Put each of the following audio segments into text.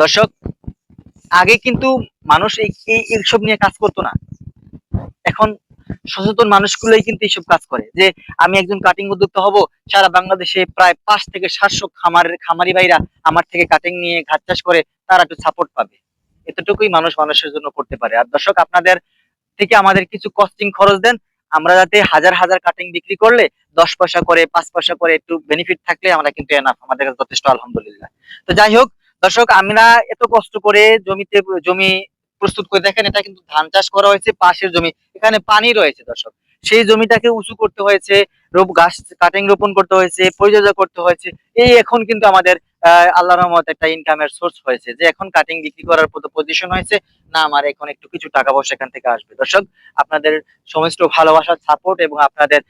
দর্শক, আগে কিন্তু মানুষ এই, এই- এইসব নিয়ে কাজ করতো না। এখন সচেতন মানুষগুলোই কিন্তু এইসব কাজ করে। যে আমি একজন কাটিং উদ্যোক্তা হব, সারা বাংলাদেশে প্রায় পাঁচ থেকে সাতশো খামার খামারি ভাইরা আমার থেকে কাটিং নিয়ে ঘাট চাষ করে, তারা একটু সাপোর্ট পাবে। এতটুকুই মানুষ মানুষের জন্য করতে পারে। আর দর্শক, আপনাদের থেকে আমাদের কিছু কস্টিং খরচ দেন। আমরা যাতে হাজার হাজার কাটিং বিক্রি করলে দশ পয়সা করে, পাঁচ পয়সা করে একটু বেনিফিট থাকলে আমরা কিন্তু এনাফ আমাদের কাছে যথেষ্ট, আলহামদুলিল্লাহ। তো যাই হোক দর্শক, আমরা এত কষ্ট করে জমিতে, জমি প্রস্তুত করে দেখেন, এটা কিন্তু ধান চাষ করা হয়েছে পাশের জমি। এখানে পানি রয়েছে দর্শক। সেই জমিটাকে উঁচু করতে হয়েছে, রোপ, গাছ কাটিং, রোপণ করতে হয়েছে, পরিচর্যা করতে হয়েছে। এই এখন কিন্তু আমাদের আহ, আল্লাহর রহমত একটা ইনকামের সোর্স হয়েছে। যে এখন কাটিং বিক্রি করার পজিশন হয়েছে না আমার এখন একটু কিছু টাকা পয়সা এখান থেকে আসবে। দর্শক আপনাদের সমস্ত ভালোবাসার সাপোর্ট এবং আপনাদের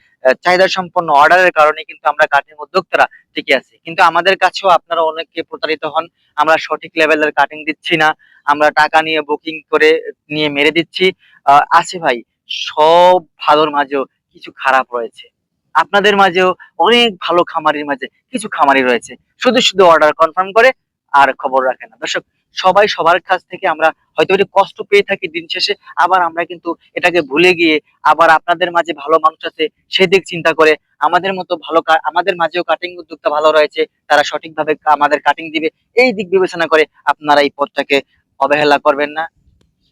চাহিদা সম্পন্ন অর্ডারের কারণে কিন্তু আমরা কাটিং উদ্যোক্তারা টিকে আছি। কিন্তু আমাদের কাছেও আপনারা অনেকে প্রতারিত হন। আমরা সঠিক লেভেলের কাটিং দিচ্ছি না। আমরা টাকা নিয়ে বুকিং করে নিয়ে মেরে দিচ্ছি। আহ, আছে ভাই সব ভালোর মাঝেও কিছু খারাপ রয়েছে। আপনাদের মাঝেও অনেক ভালো খামারির মাঝে কিছু খামারি রয়েছে। শুধু শুধু অর্ডার কনফার্ম করে আর খবর রাখে না। দর্শক, সবাই সবার কাছ থেকে আমরা হয়তো একটু কষ্ট পেয়ে থাকি দিন শেষে, আবার আমরা কিন্তু এটাকে ভুলে গিয়ে আবার আপনাদের মাঝে ভালো মানুষ আছে সেদিক চিন্তা করে আমাদের মতো ভালো আমাদের মাঝেও কাটিং উদ্যোক্তা ভালো রয়েছে, তারা সঠিকভাবে আমাদের কাটিং দিবে, এই দিক বিবেচনা করে আপনারা এই পথটাকে অবহেলা করবেন না।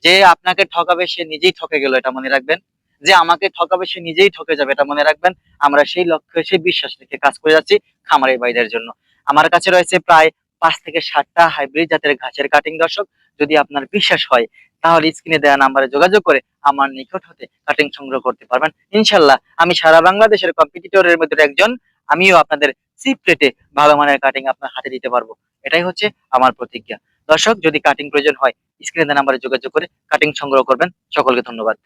যে আপনাকে ঠকাবে, সে নিজেই ঠকে গেল, এটা মনে রাখবেন। যে আমাকে ঠকাবে, সে নিজেই ঠকে যাবে, এটা মনে রাখবেন। আমরা সেই লক্ষ্যে, সেই বিশ্বাস রেখে কাজ করে যাচ্ছি খামারি ভাইদের জন্য। আমার কাছে রয়েছে প্রায় পাঁচ থেকে সাতটা হাইব্রিড জাতের ঘাসের কাটিং দর্শক। যদি আপনার বিশ্বাস হয়, তাহলে স্ক্রিনে দেওয়া নাম্বারে যোগাযোগ করে আমার নিকট হতে কাটিং সংগ্রহ করতে পারবেন। ইনশাল্লাহ আমি সারা বাংলাদেশের কম্পিটিটরের মধ্যে একজন। আমিও আপনাদের চিপ রেটে ভালো মানের কাটিং আপনার হাতে দিতে পারব। এটাই হচ্ছে আমার প্রতিজ্ঞা। দর্শক, যদি কাটিং প্রয়োজন হয়, স্ক্রিনে দেওয়া নাম্বারে যোগাযোগ করে কাটিং সংগ্রহ করবেন। সকলকে ধন্যবাদ।